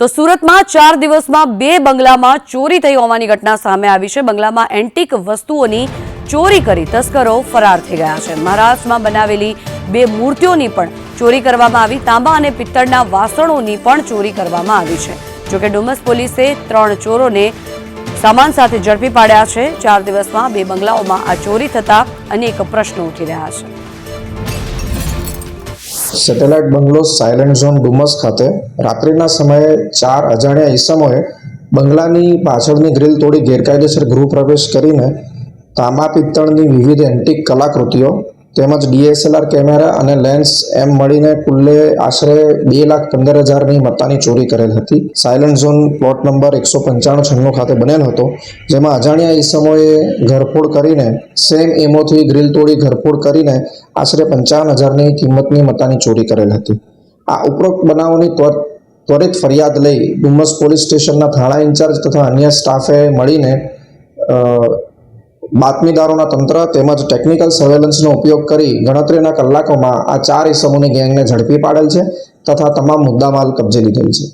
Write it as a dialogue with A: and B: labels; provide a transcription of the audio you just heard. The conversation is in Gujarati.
A: તો સુરતમાં ચાર દિવસમાં બે બંગલામાં ચોરી થઈ હોવાની ઘટના સામે આવી છે. બંગલામાં એન્ટિક વસ્તુઓની ચોરી કરી તસ્કરો ફરાર થઈ ગયા છે. મહારાષ્ટ્રમાં બનાવેલી બે મૂર્તિઓની પણ ચોરી કરવામાં આવી. તાંબા અને પિત્તળના વાસણોની પણ ચોરી કરવામાં આવી છે. જોકે ડુમસ પોલીસે ત્રણ ચોરોને સામાન સાથે ઝડપી પાડ્યા છે. ચાર દિવસમાં બે બંગલાઓમાં આ ચોરી થતા અનેક પ્રશ્નો ઉઠી રહ્યા છે.
B: Satellite bungalow silent zone Dumas ખાતે રાત્રિના સમયે ચાર અજાણ્યા ઈસમોએ બંગલાની પાછળની ગ્રીલ તોડી ગેરકાયદેસર ગૃહ પ્રવેશ કરીને તાંબા પિત્તળની વિવિધ એન્ટિક કલાકૃતિઓ તેમજ ડીએસએલઆર કેમેરા અને લેન્સ એમ મળીને કુલ્લે આશરે બે લાખ પંદર હજારની મત્તાની ચોરી કરેલ હતી. સાયલન્ટ ઝોન પ્લોટ નંબર એકસો પંચાણું છન્નું ખાતે બનેલ હતો, જેમાં અજાણ્યા ઈસમોએ ઘરફોડ કરીને, સેમ એમોથી ગ્રીલ તોડી ઘરફોડ કરીને આશરે પંચાવન હજારની કિંમતની મત્તાની ચોરી કરેલ હતી. આ ઉપરોક્ત બનાવોની ત્વર- ત્વરિત ફરિયાદ લઈ ડુમસ પોલીસ સ્ટેશનના થાણા ઇન્ચાર્જ તથા અન્ય સ્ટાફે મળીને બાતમીદારોના તંત્ર તેમજ ટેકનિકલ સર્વેલન્સનો ઉપયોગ કરી ગણતરીના કલાકોમાં આ ચાર ઇસમોની ગેંગને ઝડપી પાડેલ છે તથા તમામ મુદ્દામાલ કબજે લીધેલ છે.